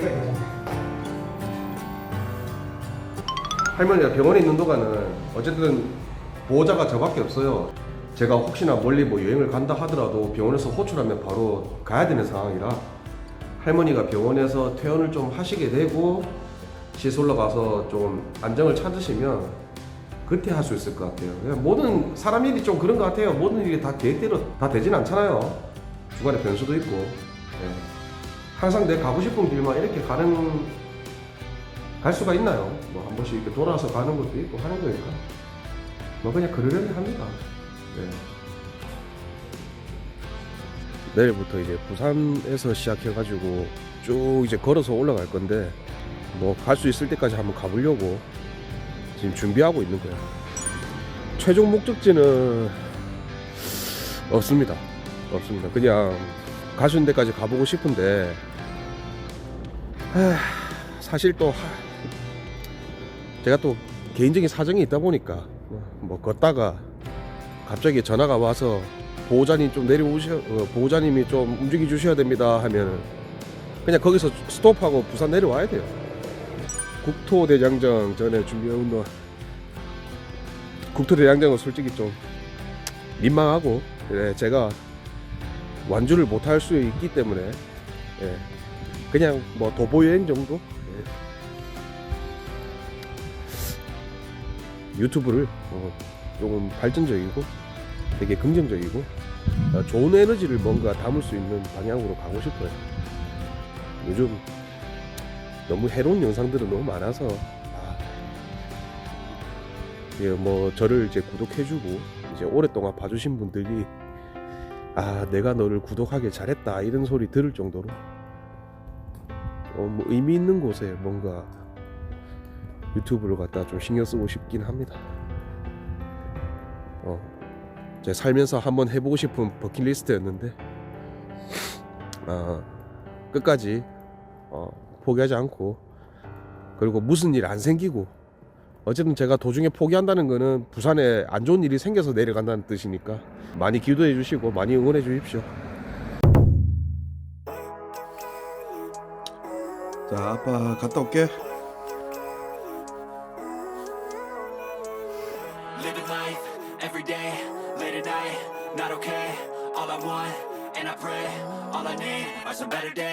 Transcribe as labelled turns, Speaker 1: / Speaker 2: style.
Speaker 1: 괜찮네. 할머니가 병원에 있는 동안은 어쨌든 보호자가 저밖에 없어요. 제가 혹시나 멀리 뭐 여행을 간다 하더라도 병원에서 호출하면 바로 가야 되는 상황이라 할머니가 병원에서 퇴원을 좀 하시게 되고 시설로 가서 좀 안정을 찾으시면 그때 할 수 있을 것 같아요. 모든 사람 일이 좀 그런 것 같아요. 모든 일이 다 계획대로 다 되진 않잖아요. 중간에 변수도 있고. 예. 항상 내 가고 싶은 길만 이렇게 가는 갈 수가 있나요? 뭐 한 번씩 이렇게 돌아서 가는 것도 있고 하는 거니까. 뭐 그냥 그러려니 합니다. 네. 내일부터 이제 부산에서 시작해가지고 쭉 이제 걸어서 올라갈 건데 뭐 갈 수 있을 때까지 한번 가보려고 지금 준비하고 있는 거예요. 최종 목적지는 없습니다. 없습니다. 그냥 있는 데까지 가보고 싶은데 하, 사실 또 하, 제가 또 개인적인 사정이 있다 보니까 뭐 걷다가 갑자기 전화가 와서 보호자님 좀 내려오셔 어, 보호자님이 좀 움직여 주셔야 됩니다 하면 그냥 거기서 스톱하고 부산 내려와야 돼요. 국토대장정 전에 준비해온 거 국토대장정은 솔직히 좀 민망하고 예, 제가 완주를 못할 수 있기 때문에 예, 그냥 뭐 도보 여행 정도 예. 유튜브를 어, 조금 발전적이고 되게 긍정적이고 어, 좋은 에너지를 뭔가 담을 수 있는 방향으로 가고 싶어요. 요즘 너무 해로운 영상들은 너무 많아서 아, 예, 뭐 저를 이제 구독해주고 이제 오랫동안 봐주신 분들이 아 내가 너를 구독하길 잘했다 이런 소리 들을 정도로 어, 뭐 의미 있는 곳에 뭔가 유튜브를 갖다 좀 신경 쓰고 싶긴 합니다. 어, 제 살면서 한번 해보고 싶은 버킷리스트였는데 아, 끝까지 어, 포기하지 않고 그리고 무슨 일 안 생기고 어쨌든 제가 도중에 포기한다는 거는 부산에 안 좋은 일이 생겨서 내려간다는 뜻이니까 많이 기도해 주시고 많이 응원해 주십시오. 자, 아빠 갔다 올게.